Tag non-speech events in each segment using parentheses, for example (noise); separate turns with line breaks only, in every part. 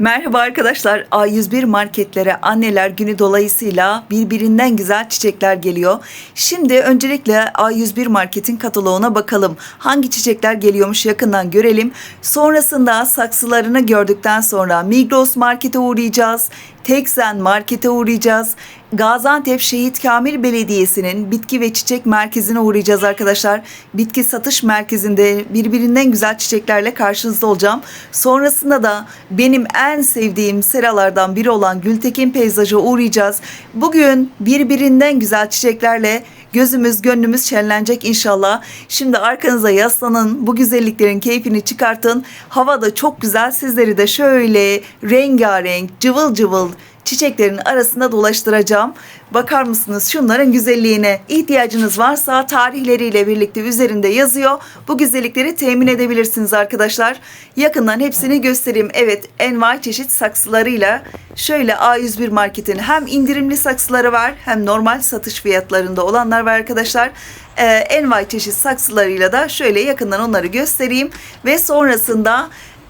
Merhaba arkadaşlar. A101 marketlere anneler günü dolayısıyla birbirinden güzel çiçekler geliyor. Şimdi öncelikle A101 marketin kataloğuna bakalım. Hangi çiçekler geliyormuş yakından görelim. Sonrasında saksılarını gördükten sonra Migros markete uğrayacağız. Teksen markete uğrayacağız. Gaziantep Şehit Kamil Belediyesi'nin bitki ve çiçek merkezine uğrayacağız arkadaşlar. Bitki satış merkezinde birbirinden güzel çiçeklerle karşınızda olacağım. Sonrasında da benim en sevdiğim seralardan biri olan Gültekin Peyzaj'a uğrayacağız. Bugün birbirinden güzel çiçeklerle gözümüz gönlümüz şenlenecek inşallah. Şimdi arkanıza yaslanın bu güzelliklerin keyfini çıkartın. Hava da çok güzel sizleri de şöyle rengarenk cıvıl cıvıl çiçeklerin arasında dolaştıracağım. Bakar mısınız şunların güzelliğine? İhtiyacınız varsa tarihleriyle birlikte üzerinde yazıyor. Bu güzellikleri temin edebilirsiniz arkadaşlar. Yakından hepsini göstereyim. Evet envai çeşit saksılarıyla şöyle A101 marketin hem indirimli saksıları var hem normal satış fiyatlarında olanlar var arkadaşlar. Ee, envai çeşit saksılarıyla da şöyle yakından onları göstereyim. Ve sonrasında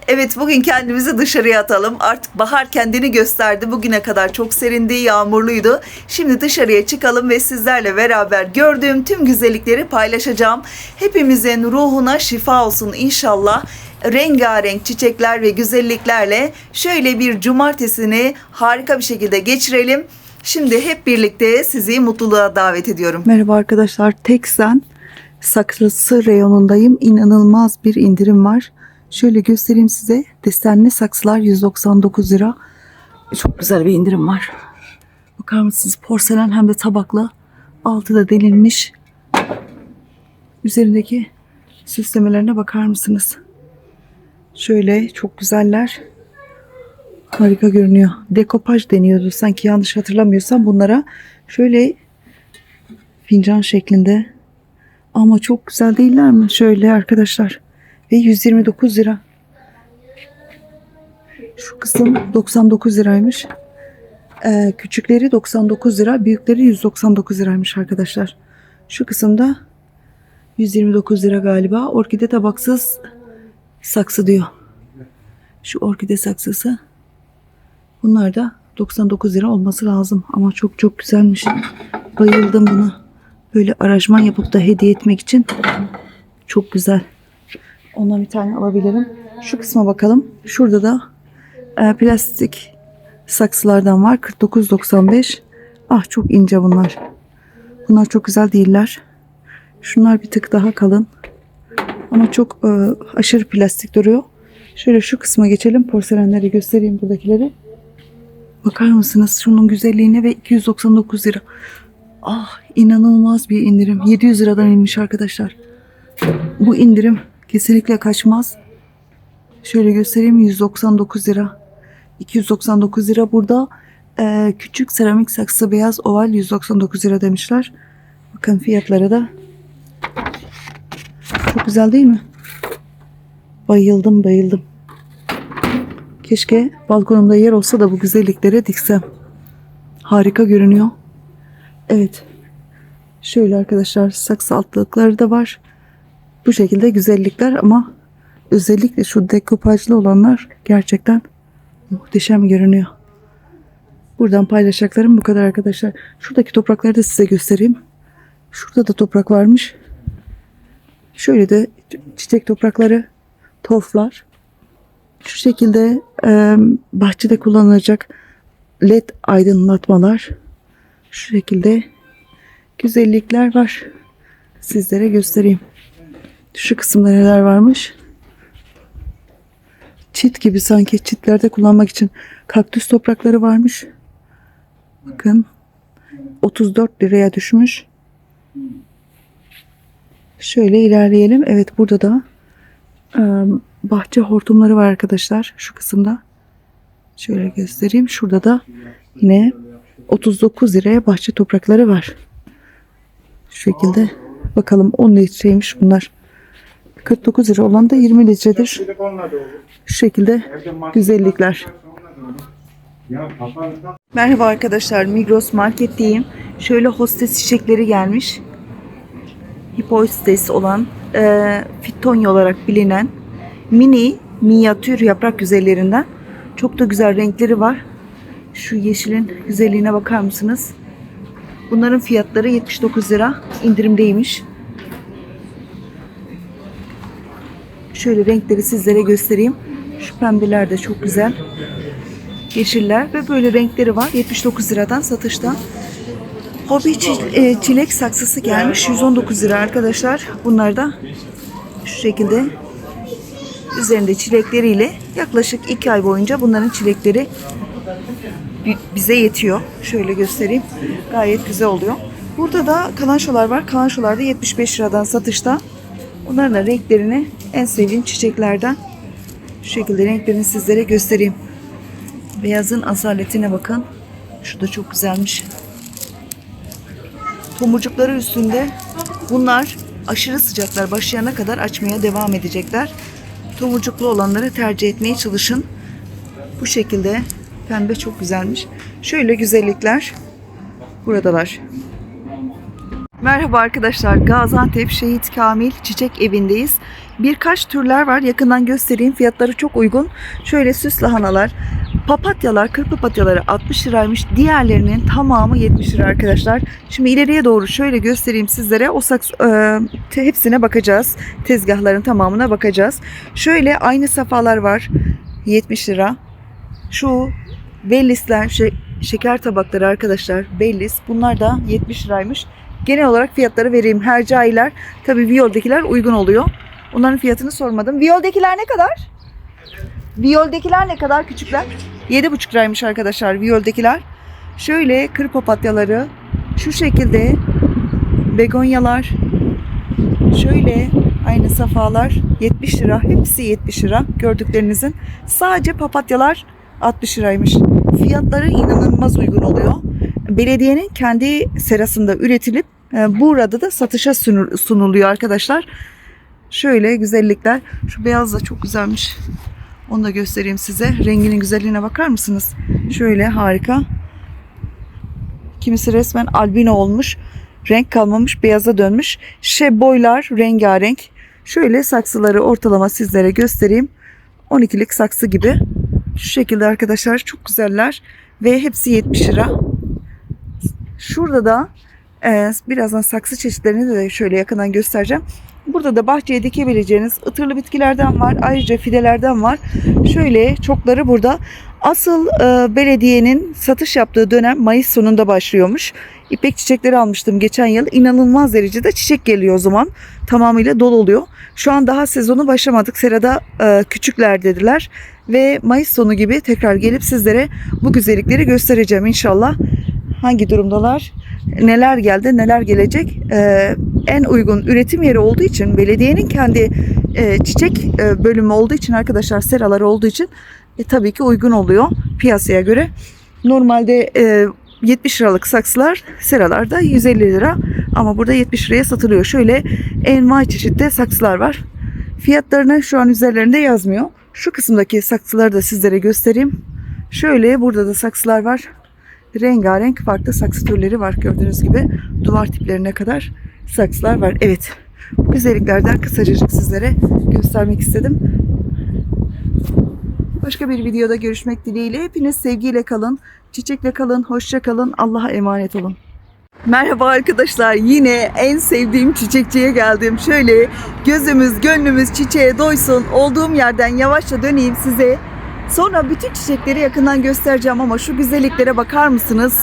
Evet bugün kendimizi dışarıya atalım. Artık bahar kendini gösterdi. Bugüne kadar çok serindi, yağmurluydu. Şimdi dışarıya çıkalım ve sizlerle beraber gördüğüm tüm güzellikleri paylaşacağım. Hepimizin ruhuna şifa olsun inşallah. Rengarenk çiçekler ve güzelliklerle şöyle bir cumartesini harika bir şekilde geçirelim. Şimdi hep birlikte sizi mutluluğa davet ediyorum.
Merhaba arkadaşlar. Teksen saksısı reyonundayım. İnanılmaz bir indirim var. Şöyle göstereyim size. Desenli saksılar 199 lira. Çok güzel bir indirim var. Bakar mısınız? Porselen hem de tabakla. Altı da delinmiş. Üzerindeki süslemelerine bakar mısınız? Şöyle çok güzeller. Harika görünüyor. Dekopaj deniyordu sanki yanlış hatırlamıyorsam bunlara. Şöyle fincan şeklinde. Ama çok güzel değiller mi? Şöyle arkadaşlar. Ve 129 lira. Şu kısım 99 liraymış. Ee, küçükleri 99 lira, büyükleri 199 liraymış arkadaşlar. Şu kısımda 129 lira galiba. Orkide tabaksız saksı diyor. Şu orkide saksısı. Bunlar da 99 lira olması lazım. Ama çok çok güzelmiş. Bayıldım buna. Böyle aranjman yapıp da hediye etmek için çok güzel. Ondan bir tane alabilirim. Şu kısma bakalım. Şurada da e, plastik saksılardan var. 49.95. Ah çok ince bunlar. Bunlar çok güzel değiller. Şunlar bir tık daha kalın. Ama çok e, aşırı plastik duruyor. Şöyle şu kısma geçelim. Porselenleri göstereyim buradakileri. Bakar mısınız şunun güzelliğine ve 299 lira. Ah inanılmaz bir indirim. 700 liradan inmiş arkadaşlar. Bu indirim kesinlikle kaçmaz. Şöyle göstereyim 199 lira. 299 lira burada. Ee, küçük seramik saksı beyaz oval 199 lira demişler. Bakın fiyatları da. Çok güzel değil mi? Bayıldım bayıldım. Keşke balkonumda yer olsa da bu güzelliklere diksem. Harika görünüyor. Evet. Şöyle arkadaşlar saksı altlıkları da var. Bu şekilde güzellikler ama özellikle şu dekopajlı olanlar gerçekten muhteşem görünüyor. Buradan paylaşacaklarım bu kadar arkadaşlar. Şuradaki toprakları da size göstereyim. Şurada da toprak varmış. Şöyle de çiçek toprakları, torflar. Şu şekilde e, bahçede kullanılacak led aydınlatmalar. Şu şekilde güzellikler var. Sizlere göstereyim. Şu kısımda neler varmış. Çit gibi sanki çitlerde kullanmak için kaktüs toprakları varmış. Bakın 34 liraya düşmüş. Şöyle ilerleyelim. Evet burada da e, bahçe hortumları var arkadaşlar şu kısımda. Şöyle göstereyim. Şurada da yine 39 liraya bahçe toprakları var. Şu şekilde bakalım 10 litreymiş bunlar. 49 lira olan da 20 litredir. Şu şekilde güzellikler. Merhaba arkadaşlar Migros marketteyim. Şöyle hostes çiçekleri gelmiş. Hipostes olan e, fitonya olarak bilinen mini minyatür yaprak güzellerinden Çok da güzel renkleri var. Şu yeşilin güzelliğine bakar mısınız? Bunların fiyatları 79 lira. indirimdeymiş. Şöyle renkleri sizlere göstereyim. Şu pembeler de çok güzel. Yeşiller ve böyle renkleri var. 79 liradan satışta. Hobi e, çilek saksısı gelmiş. 119 lira arkadaşlar. Bunlar da şu şekilde üzerinde çilekleriyle yaklaşık 2 ay boyunca bunların çilekleri bi- bize yetiyor. Şöyle göstereyim. Gayet güzel oluyor. Burada da kalançolar var. Kalançolar da 75 liradan satışta. Bunların da renklerini en sevdiğim çiçeklerden. Şu şekilde renklerini sizlere göstereyim. Beyazın asaletine bakın. Şu da çok güzelmiş. Tomurcukları üstünde bunlar aşırı sıcaklar başlayana kadar açmaya devam edecekler. Tomurcuklu olanları tercih etmeye çalışın. Bu şekilde pembe çok güzelmiş. Şöyle güzellikler buradalar. Merhaba arkadaşlar. Gaziantep Şehit Kamil Çiçek Evi'ndeyiz. Birkaç türler var. Yakından göstereyim. Fiyatları çok uygun. Şöyle süs lahanalar, papatyalar, kır papatyaları 60 liraymış. Diğerlerinin tamamı 70 lira arkadaşlar. Şimdi ileriye doğru şöyle göstereyim sizlere. O saks e, hepsine bakacağız. Tezgahların tamamına bakacağız. Şöyle aynı safalar var. 70 lira. Şu bellisler, şey, şeker tabakları arkadaşlar. Bellis. Bunlar da 70 liraymış. Genel olarak fiyatları vereyim. Hercailer, tabii Viyol'dekiler uygun oluyor. Onların fiyatını sormadım. Viyol'dekiler ne kadar? Viyol'dekiler ne kadar küçükler? 7,5 liraymış arkadaşlar Viyol'dekiler. Şöyle kır papatyaları, şu şekilde begonyalar, şöyle aynı safalar 70 lira. Hepsi 70 lira gördüklerinizin. Sadece papatyalar 60 liraymış. Fiyatları inanılmaz uygun oluyor. Belediyenin kendi serasında üretilip e, burada da satışa sunuluyor arkadaşlar. Şöyle güzellikler. Şu beyaz da çok güzelmiş. Onu da göstereyim size. Renginin güzelliğine bakar mısınız? Şöyle harika. Kimisi resmen albino olmuş. Renk kalmamış, beyaza dönmüş. Şey boylar rengarenk. Şöyle saksıları ortalama sizlere göstereyim. 12'lik saksı gibi. Şu şekilde arkadaşlar çok güzeller ve hepsi 70 lira. Şurada da e, birazdan saksı çeşitlerini de şöyle yakından göstereceğim. Burada da bahçeye dikebileceğiniz ıtırlı bitkilerden var. Ayrıca fidelerden var. Şöyle çokları burada. Asıl e, belediyenin satış yaptığı dönem Mayıs sonunda başlıyormuş. İpek çiçekleri almıştım geçen yıl. İnanılmaz derecede çiçek geliyor o zaman. Tamamıyla dolu oluyor. Şu an daha sezonu başlamadık. Serada e, küçükler dediler. Ve Mayıs sonu gibi tekrar gelip sizlere bu güzellikleri göstereceğim inşallah. Hangi durumdalar? Neler geldi, neler gelecek? E, en uygun üretim yeri olduğu için belediyenin kendi e, çiçek e, bölümü olduğu için arkadaşlar seraları olduğu için e, tabii ki uygun oluyor piyasaya göre. Normalde e, 70 liralık saksılar seralarda 150 lira ama burada 70 liraya satılıyor. Şöyle envai çeşitte saksılar var. Fiyatlarını şu an üzerlerinde yazmıyor. Şu kısımdaki saksıları da sizlere göstereyim. Şöyle burada da saksılar var. Rengarenk farklı saksı türleri var gördüğünüz gibi. Duvar tiplerine kadar saksılar var. Evet. Bu güzelliklerden kısacacık sizlere göstermek istedim. Başka bir videoda görüşmek dileğiyle. Hepiniz sevgiyle kalın, çiçekle kalın, hoşça kalın, Allah'a emanet olun. Merhaba arkadaşlar. Yine en sevdiğim çiçekçiye geldim. Şöyle gözümüz, gönlümüz çiçeğe doysun. Olduğum yerden yavaşça döneyim size. Sonra bütün çiçekleri yakından göstereceğim ama şu güzelliklere bakar mısınız?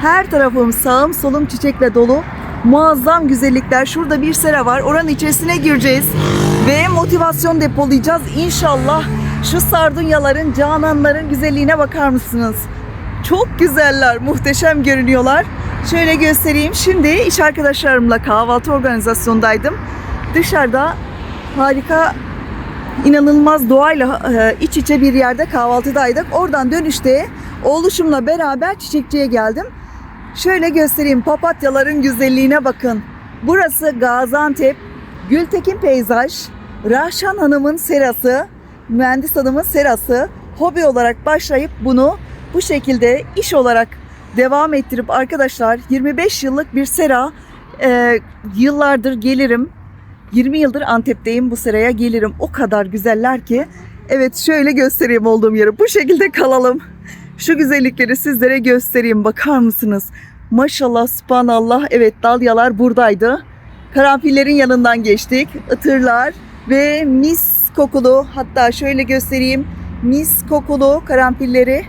Her tarafım sağım solum çiçekle dolu. Muazzam güzellikler. Şurada bir sera var. Oranın içerisine gireceğiz. Ve motivasyon depolayacağız. İnşallah şu sardunyaların, cananların güzelliğine bakar mısınız? Çok güzeller, muhteşem görünüyorlar. Şöyle göstereyim. Şimdi iş arkadaşlarımla kahvaltı organizasyondaydım. Dışarıda harika inanılmaz doğayla e, iç içe bir yerde kahvaltıdaydık. Oradan dönüşte oğluşumla beraber çiçekçiye geldim. Şöyle göstereyim papatyaların güzelliğine bakın. Burası Gaziantep Gültekin Peyzaj, Rahşan Hanım'ın serası, mühendis hanımın serası. Hobi olarak başlayıp bunu bu şekilde iş olarak devam ettirip arkadaşlar 25 yıllık bir sera e, yıllardır gelirim 20 yıldır Antep'teyim bu seraya gelirim. O kadar güzeller ki Evet şöyle göstereyim olduğum yeri. Bu şekilde kalalım. Şu güzellikleri sizlere göstereyim. Bakar mısınız? Maşallah, subhanallah. Evet dalyalar buradaydı. Karanfillerin yanından geçtik. Itırlar ve mis kokulu hatta şöyle göstereyim. Mis kokulu karanfilleri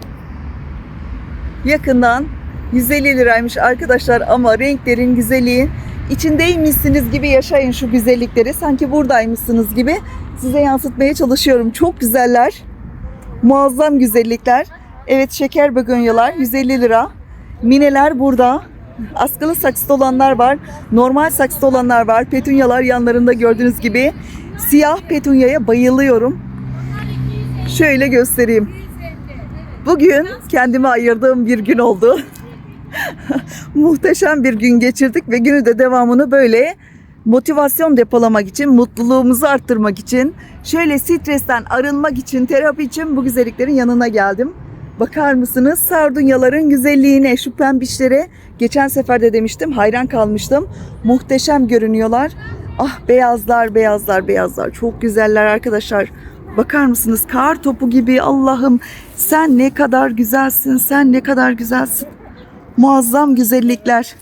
yakından 150 liraymış arkadaşlar ama renklerin güzelliği içindeymişsiniz gibi yaşayın şu güzellikleri. Sanki buradaymışsınız gibi size yansıtmaya çalışıyorum. Çok güzeller. Muazzam güzellikler. Evet şeker begonyalar 150 lira. Mineler burada. Askılı saksıda olanlar var. Normal saksıda olanlar var. Petunyalar yanlarında gördüğünüz gibi. Siyah petunyaya bayılıyorum. Şöyle göstereyim. Bugün kendime ayırdığım bir gün oldu. (laughs) Muhteşem bir gün geçirdik ve günü de devamını böyle motivasyon depolamak için, mutluluğumuzu arttırmak için, şöyle stresten arınmak için, terapi için bu güzelliklerin yanına geldim. Bakar mısınız sardunyaların güzelliğine, şu pembişlere geçen sefer de demiştim hayran kalmıştım. Muhteşem görünüyorlar. Ah beyazlar, beyazlar, beyazlar. Çok güzeller arkadaşlar. Bakar mısınız kar topu gibi Allah'ım sen ne kadar güzelsin, sen ne kadar güzelsin. Muazzam güzellikler.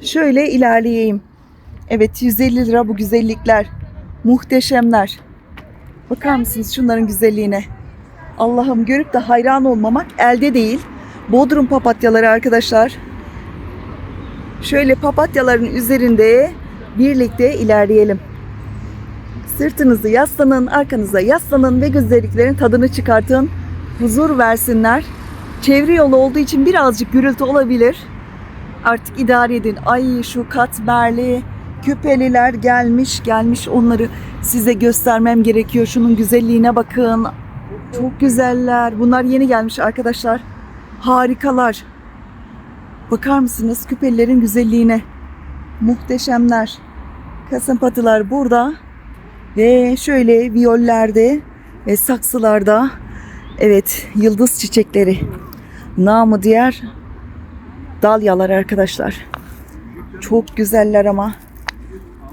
Şöyle ilerleyeyim. Evet 150 lira bu güzellikler. Muhteşemler. Bakar mısınız şunların güzelliğine? Allah'ım görüp de hayran olmamak elde değil. Bodrum papatyaları arkadaşlar. Şöyle papatyaların üzerinde birlikte ilerleyelim. Sırtınızı yaslanın, arkanıza yaslanın ve güzelliklerin tadını çıkartın. Huzur versinler. Çevre yolu olduğu için birazcık gürültü olabilir. Artık idare edin. Ay şu katmerli küpeliler gelmiş gelmiş onları size göstermem gerekiyor. Şunun güzelliğine bakın. Çok güzeller. Bunlar yeni gelmiş arkadaşlar. Harikalar. Bakar mısınız küpelilerin güzelliğine? Muhteşemler. Kasımpatılar burada. Ve şöyle viyollerde ve saksılarda evet yıldız çiçekleri. Namı diğer dalyalar arkadaşlar. Çok güzeller ama.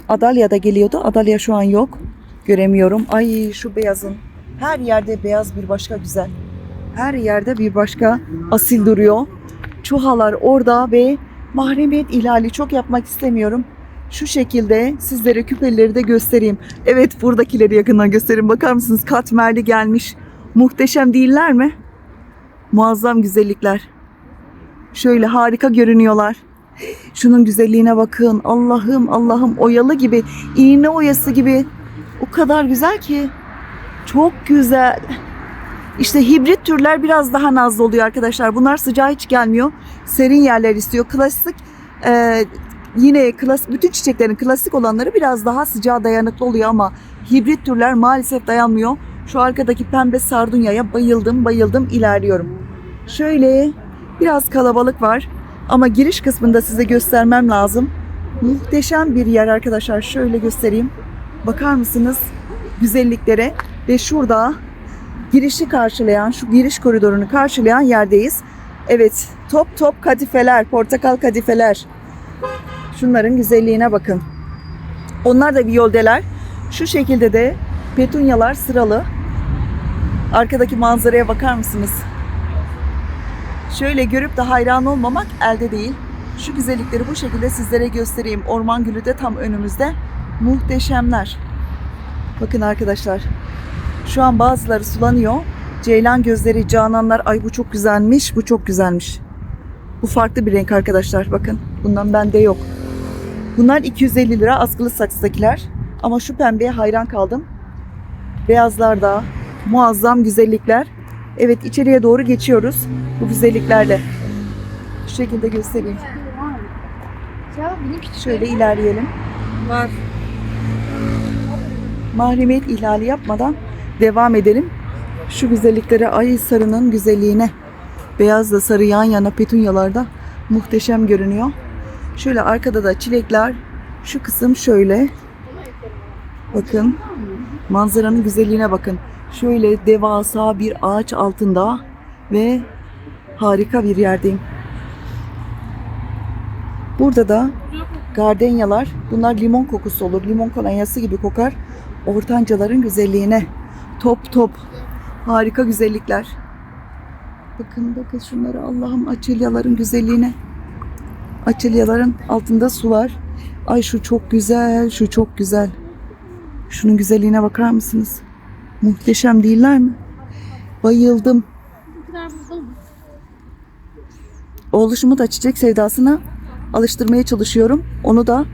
Adalya da geliyordu. Adalya şu an yok. Göremiyorum. Ay şu beyazın. Her yerde beyaz bir başka güzel. Her yerde bir başka asil duruyor. Çuhalar orada ve mahremiyet ihlali çok yapmak istemiyorum. Şu şekilde sizlere küpeleri de göstereyim. Evet buradakileri yakından göstereyim. Bakar mısınız katmerli gelmiş. Muhteşem değiller mi? Muazzam güzellikler. Şöyle harika görünüyorlar. Şunun güzelliğine bakın. Allah'ım Allah'ım oyalı gibi, iğne oyası gibi. O kadar güzel ki. Çok güzel. İşte hibrit türler biraz daha nazlı oluyor arkadaşlar. Bunlar sıcağı hiç gelmiyor. Serin yerler istiyor. Klasik e, yine klas, bütün çiçeklerin klasik olanları biraz daha sıcağa dayanıklı oluyor ama hibrit türler maalesef dayanmıyor. Şu arkadaki pembe sardunyaya bayıldım bayıldım ilerliyorum. Şöyle biraz kalabalık var ama giriş kısmında size göstermem lazım. Muhteşem bir yer arkadaşlar. Şöyle göstereyim. Bakar mısınız güzelliklere ve şurada girişi karşılayan, şu giriş koridorunu karşılayan yerdeyiz. Evet, top top kadifeler, portakal kadifeler. Şunların güzelliğine bakın. Onlar da viyoldeler. Şu şekilde de petunyalar sıralı. Arkadaki manzaraya bakar mısınız? Şöyle görüp de hayran olmamak elde değil. Şu güzellikleri bu şekilde sizlere göstereyim. Orman gülü de tam önümüzde. Muhteşemler. Bakın arkadaşlar. Şu an bazıları sulanıyor. Ceylan gözleri, cananlar. Ay bu çok güzelmiş, bu çok güzelmiş. Bu farklı bir renk arkadaşlar. Bakın bundan bende yok. Bunlar 250 lira askılı saksıdakiler. Ama şu pembeye hayran kaldım. Beyazlar da muazzam güzellikler. Evet içeriye doğru geçiyoruz bu güzelliklerle. Şu şekilde göstereyim. Şöyle ilerleyelim.
Var.
Mahremiyet ihlali yapmadan devam edelim. Şu güzelliklere ay sarının güzelliğine. Beyazla sarı yan yana petunyalarda muhteşem görünüyor. Şöyle arkada da çilekler. Şu kısım şöyle. Bakın. Manzaranın güzelliğine bakın. Şöyle devasa bir ağaç altında ve harika bir yerdeyim. Burada da gardenyalar. Bunlar limon kokusu olur. Limon kolonyası gibi kokar. Ortancaların güzelliğine. Top top. Harika güzellikler. Bakın bakın şunlara Allah'ım açelyaların güzelliğine. Açelyaların altında su var. Ay şu çok güzel, şu çok güzel. Şunun güzelliğine bakar mısınız? Muhteşem değiller mi? Bayıldım. Oğluşumu da çiçek sevdasına alıştırmaya çalışıyorum. Onu da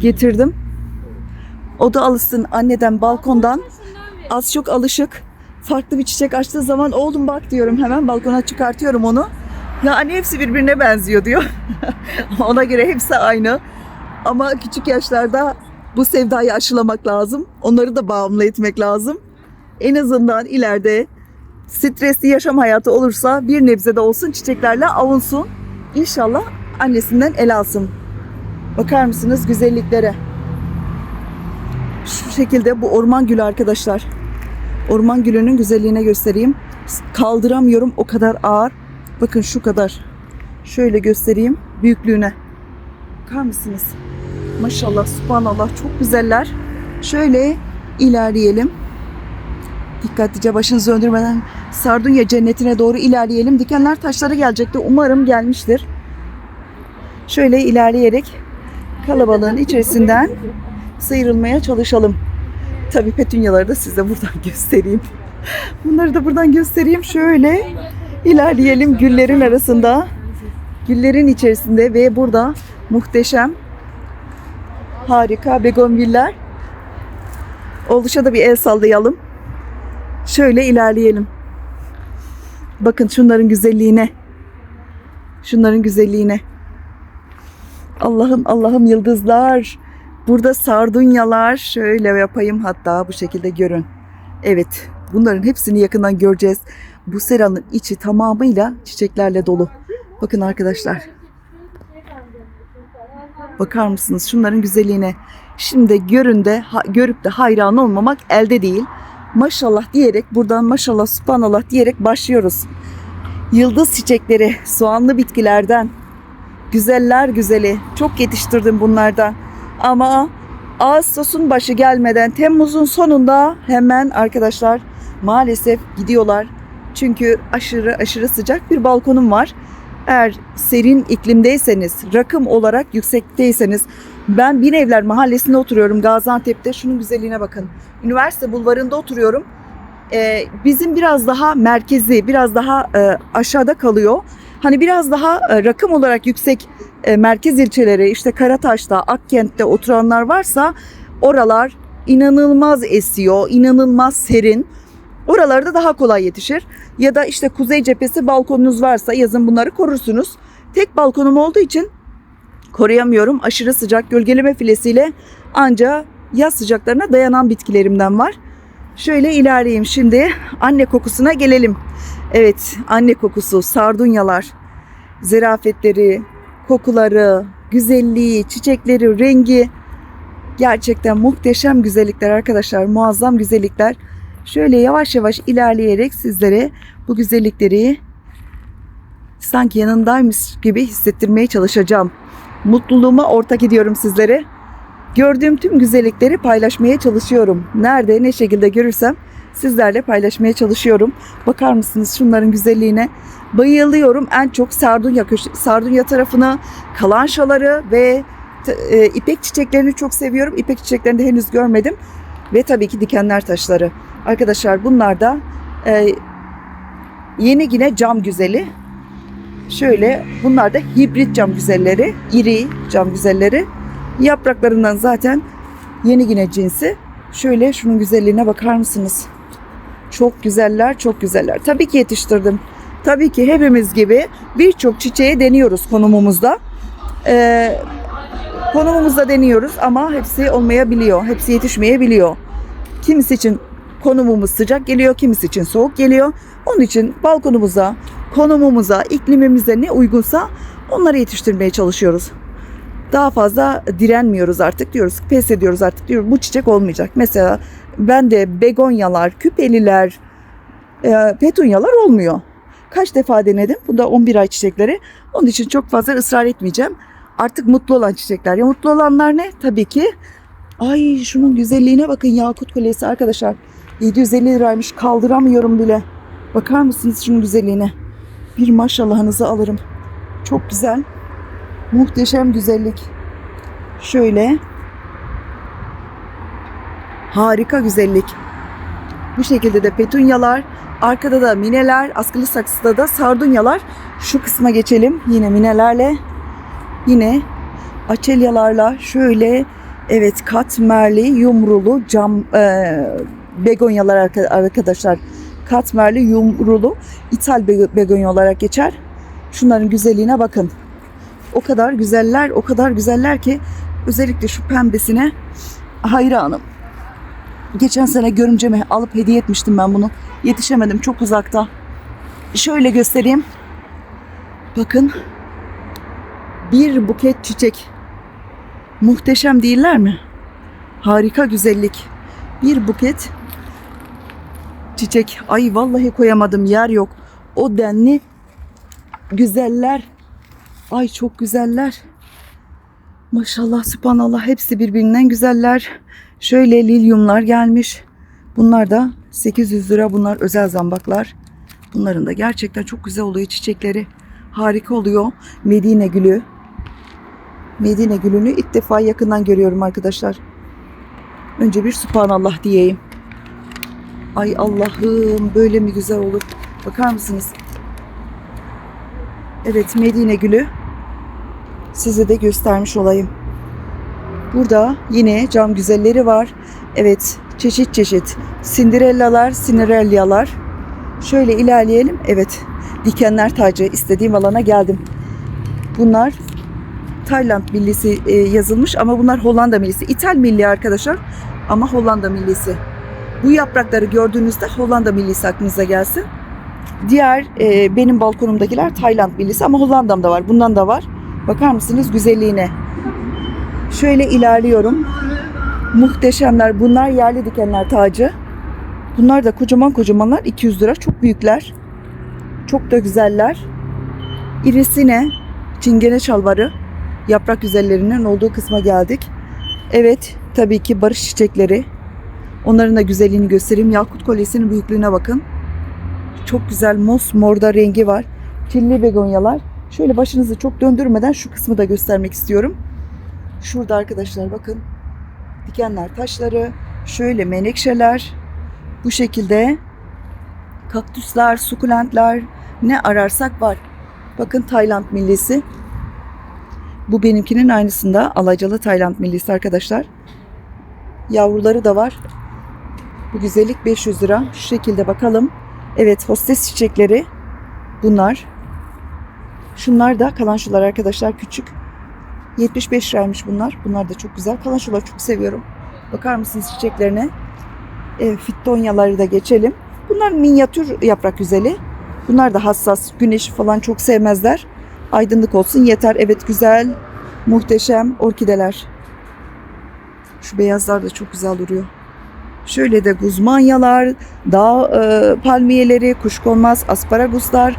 getirdim. O da alışsın anneden balkondan. Az çok alışık. Farklı bir çiçek açtığı zaman oğlum bak diyorum hemen balkona çıkartıyorum onu. Ya anne hepsi birbirine benziyor diyor. (laughs) Ona göre hepsi aynı. Ama küçük yaşlarda bu sevdayı aşılamak lazım. Onları da bağımlı etmek lazım. En azından ileride stresli yaşam hayatı olursa bir nebze de olsun çiçeklerle avunsun. İnşallah annesinden el alsın. Bakar mısınız güzelliklere? Şu şekilde bu orman gülü arkadaşlar. Orman gülünün güzelliğine göstereyim. Kaldıramıyorum o kadar ağır. Bakın şu kadar. Şöyle göstereyim büyüklüğüne. Bakar mısınız? Maşallah, subhanallah çok güzeller. Şöyle ilerleyelim. Dikkatlice başınızı döndürmeden Sardunya cennetine doğru ilerleyelim. Dikenler taşları gelecekti. Umarım gelmiştir. Şöyle ilerleyerek kalabalığın içerisinden sıyrılmaya çalışalım. Tabii petunyaları da size buradan (laughs) göstereyim. Bunları da buradan göstereyim. Şöyle ilerleyelim güllerin arasında. Güllerin içerisinde ve burada muhteşem harika begonviller. Oluşa da bir el sallayalım. Şöyle ilerleyelim. Bakın şunların güzelliğine. Şunların güzelliğine. Allah'ım Allah'ım yıldızlar. Burada sardunyalar. Şöyle yapayım hatta bu şekilde görün. Evet bunların hepsini yakından göreceğiz. Bu seranın içi tamamıyla çiçeklerle dolu. Bakın arkadaşlar. Bakar mısınız şunların güzelliğine? Şimdi görün de ha- görüp de hayran olmamak elde değil. Maşallah diyerek buradan maşallah subhanallah diyerek başlıyoruz. Yıldız çiçekleri, soğanlı bitkilerden, güzeller güzeli. Çok yetiştirdim bunlardan. Ama Ağustos'un başı gelmeden Temmuz'un sonunda hemen arkadaşlar maalesef gidiyorlar. Çünkü aşırı aşırı sıcak bir balkonum var. Eğer serin iklimdeyseniz, rakım olarak yüksekteyseniz ben Binevler Mahallesi'nde oturuyorum Gaziantep'te. Şunun güzelliğine bakın. Üniversite bulvarında oturuyorum. Ee, bizim biraz daha merkezi, biraz daha e, aşağıda kalıyor. Hani biraz daha e, rakım olarak yüksek e, merkez ilçeleri işte Karataş'ta, Akkent'te oturanlar varsa oralar inanılmaz esiyor, inanılmaz serin. Oralarda daha kolay yetişir. Ya da işte kuzey cephesi balkonunuz varsa yazın bunları korursunuz. Tek balkonum olduğu için koruyamıyorum. Aşırı sıcak gölgeleme filesiyle anca yaz sıcaklarına dayanan bitkilerimden var. Şöyle ilerleyeyim şimdi. Anne kokusuna gelelim. Evet, anne kokusu, sardunyalar, zerafetleri, kokuları, güzelliği, çiçekleri, rengi gerçekten muhteşem güzellikler arkadaşlar. Muazzam güzellikler. Şöyle yavaş yavaş ilerleyerek sizlere bu güzellikleri sanki yanındaymış gibi hissettirmeye çalışacağım. Mutluluğuma ortak ediyorum sizlere. Gördüğüm tüm güzellikleri paylaşmaya çalışıyorum. Nerede ne şekilde görürsem sizlerle paylaşmaya çalışıyorum. Bakar mısınız şunların güzelliğine? Bayılıyorum en çok sardunya sardunya tarafını, kalanşaları ve e, ipek çiçeklerini çok seviyorum. İpek çiçeklerini de henüz görmedim. Ve tabii ki dikenler taşları. Arkadaşlar bunlar da e, yeni yine cam güzeli. Şöyle bunlar da hibrit cam güzelleri, iri cam güzelleri. Yapraklarından zaten yeni yine cinsi. Şöyle şunun güzelliğine bakar mısınız? Çok güzeller, çok güzeller. Tabii ki yetiştirdim. Tabii ki hepimiz gibi birçok çiçeğe deniyoruz konumumuzda. Ee, konumumuzda deniyoruz ama hepsi olmayabiliyor. Hepsi yetişmeyebiliyor. Kimisi için konumumuz sıcak geliyor, kimisi için soğuk geliyor. Onun için balkonumuza, konumumuza, iklimimize ne uygunsa onları yetiştirmeye çalışıyoruz. Daha fazla direnmiyoruz artık diyoruz. Pes ediyoruz artık diyoruz. Bu çiçek olmayacak. Mesela ben de begonyalar, küpeliler, e, petunyalar olmuyor. Kaç defa denedim. Bu da 11 ay çiçekleri. Onun için çok fazla ısrar etmeyeceğim. Artık mutlu olan çiçekler. Ya mutlu olanlar ne? Tabii ki Ay şunun güzelliğine bakın Yakut Kulesi arkadaşlar. 750 liraymış kaldıramıyorum bile. Bakar mısınız şunun güzelliğine? Bir maşallahınızı alırım. Çok güzel. Muhteşem güzellik. Şöyle. Harika güzellik. Bu şekilde de petunyalar. Arkada da mineler. Askılı saksıda da sardunyalar. Şu kısma geçelim. Yine minelerle. Yine açelyalarla şöyle evet katmerli yumrulu cam e, begonyalar arka- arkadaşlar. Katmerli yumrulu ithal bego- begonya olarak geçer. Şunların güzelliğine bakın. O kadar güzeller, o kadar güzeller ki özellikle şu pembesine hayranım. Geçen sene görümceme alıp hediye etmiştim ben bunu. Yetişemedim çok uzakta. Şöyle göstereyim. Bakın. Bir buket çiçek. Muhteşem değiller mi? Harika güzellik. Bir buket çiçek. Ay vallahi koyamadım yer yok. O denli güzeller. Ay çok güzeller. Maşallah subhanallah hepsi birbirinden güzeller. Şöyle lilyumlar gelmiş. Bunlar da 800 lira bunlar özel zambaklar. Bunların da gerçekten çok güzel oluyor çiçekleri. Harika oluyor. Medine gülü. Medine gülünü ilk defa yakından görüyorum arkadaşlar. Önce bir subhanallah diyeyim. Ay Allah'ım böyle mi güzel olur. Bakar mısınız? Evet Medine gülü. Size de göstermiş olayım. Burada yine cam güzelleri var. Evet çeşit çeşit. Cinderellalar, Cinderella'lar. Şöyle ilerleyelim. Evet dikenler tacı istediğim alana geldim. Bunlar Tayland millisi e, yazılmış ama bunlar Hollanda millisi. İthal milli arkadaşlar ama Hollanda millisi. Bu yaprakları gördüğünüzde Hollanda millisi aklınıza gelsin. Diğer e, benim balkonumdakiler Tayland millisi ama Hollanda'mda var. Bundan da var. Bakar mısınız güzelliğine? Şöyle ilerliyorum. Muhteşemler. Bunlar yerli dikenler tacı. Bunlar da kocaman kocamanlar. 200 lira. Çok büyükler. Çok da güzeller. İrisine çingene şalvarı. Yaprak güzellerinin olduğu kısma geldik. Evet tabii ki barış çiçekleri. Onların da güzelliğini göstereyim. Yakut kolyesinin büyüklüğüne bakın. Çok güzel mosmorda rengi var. Çilli begonyalar. Şöyle başınızı çok döndürmeden şu kısmı da göstermek istiyorum. Şurada arkadaşlar bakın. Dikenler taşları. Şöyle menekşeler. Bu şekilde kaktüsler, sukulentler ne ararsak var. Bakın Tayland millisi. Bu benimkinin aynısında alacalı Tayland millisi arkadaşlar. Yavruları da var. Bu güzellik 500 lira. Şu şekilde bakalım. Evet hostes çiçekleri bunlar. Şunlar da kalanşolar arkadaşlar küçük. 75 liraymış bunlar. Bunlar da çok güzel. Kalanşoları çok seviyorum. Bakar mısınız çiçeklerine? E, fittonyaları da geçelim. Bunlar minyatür yaprak güzeli. Bunlar da hassas. Güneş falan çok sevmezler. Aydınlık olsun yeter. Evet güzel, muhteşem orkideler. Şu beyazlar da çok güzel duruyor. Şöyle de guzmanyalar, dağ e, palmiyeleri, kuşkonmaz, asparaguslar,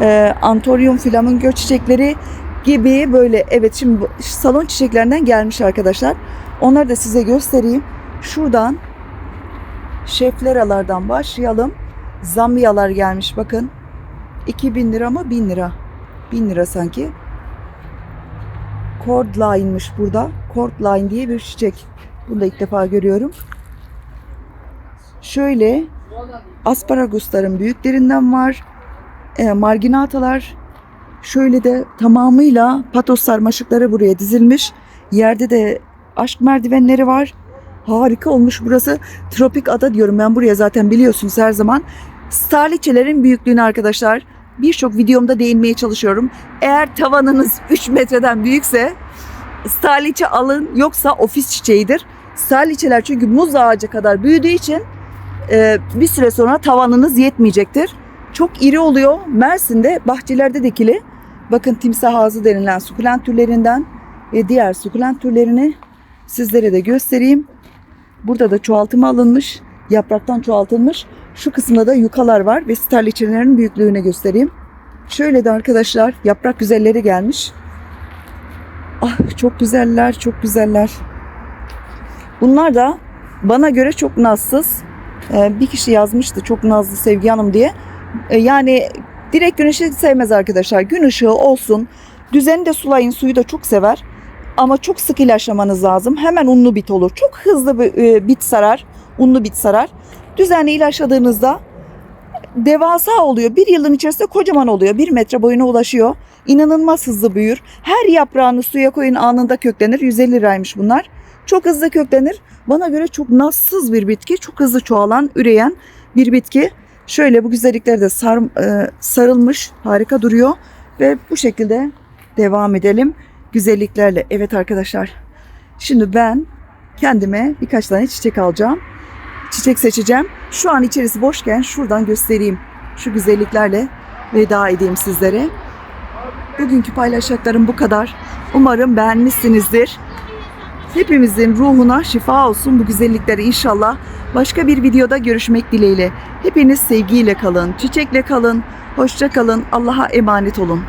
e, antoryum flamingo çiçekleri gibi böyle evet şimdi bu salon çiçeklerinden gelmiş arkadaşlar. Onları da size göstereyim. Şuradan şefleralardan başlayalım. Zambiyalar gelmiş bakın. 2000 lira mı 1000 lira? 1000 lira sanki. Cordline'mış burada. Cordline diye bir çiçek. Bunu da ilk defa görüyorum. Şöyle asparagusların büyüklerinden var. E, marginatalar şöyle de tamamıyla patos sarmaşıkları buraya dizilmiş. Yerde de aşk merdivenleri var. Harika olmuş burası. Tropik ada diyorum ben buraya zaten biliyorsunuz her zaman. Starliçelerin büyüklüğünü arkadaşlar birçok videomda değinmeye çalışıyorum. Eğer tavanınız (laughs) 3 metreden büyükse starliçe alın yoksa ofis çiçeğidir. Starliçeler çünkü muz ağacı kadar büyüdüğü için e, bir süre sonra tavanınız yetmeyecektir. Çok iri oluyor. Mersin'de bahçelerde dikili. Bakın timsah ağzı denilen sukulent türlerinden ve diğer sukulent türlerini sizlere de göstereyim. Burada da çoğaltıma alınmış. Yapraktan çoğaltılmış. Şu kısımda da yukalar var ve starliçelerin büyüklüğünü göstereyim. Şöyle de arkadaşlar yaprak güzelleri gelmiş. Ah çok güzeller, çok güzeller. Bunlar da bana göre çok nazsız. Ee, bir kişi yazmıştı çok nazlı Sevgi Hanım diye. Ee, yani direkt güneşi sevmez arkadaşlar. Gün ışığı olsun. Düzeni de sulayın. Suyu da çok sever. Ama çok sık ilaçlamanız lazım. Hemen unlu bit olur. Çok hızlı bir e, bit sarar. Unlu bit sarar. Düzenli ilaçladığınızda devasa oluyor. Bir yılın içerisinde kocaman oluyor. Bir metre boyuna ulaşıyor. İnanılmaz hızlı büyür. Her yaprağını suya koyun anında köklenir. 150 liraymış bunlar. Çok hızlı köklenir. Bana göre çok nazsız bir bitki. Çok hızlı çoğalan, üreyen bir bitki. Şöyle bu güzellikleri de sar, e, sarılmış. Harika duruyor. Ve bu şekilde devam edelim. Güzelliklerle. Evet arkadaşlar. Şimdi ben kendime birkaç tane çiçek alacağım. Çiçek seçeceğim. Şu an içerisi boşken şuradan göstereyim. Şu güzelliklerle veda edeyim sizlere. Bugünkü paylaşacaklarım bu kadar. Umarım beğenmişsinizdir. Hepimizin ruhuna şifa olsun bu güzellikleri inşallah. Başka bir videoda görüşmek dileğiyle. Hepiniz sevgiyle kalın, çiçekle kalın, hoşça kalın, Allah'a emanet olun.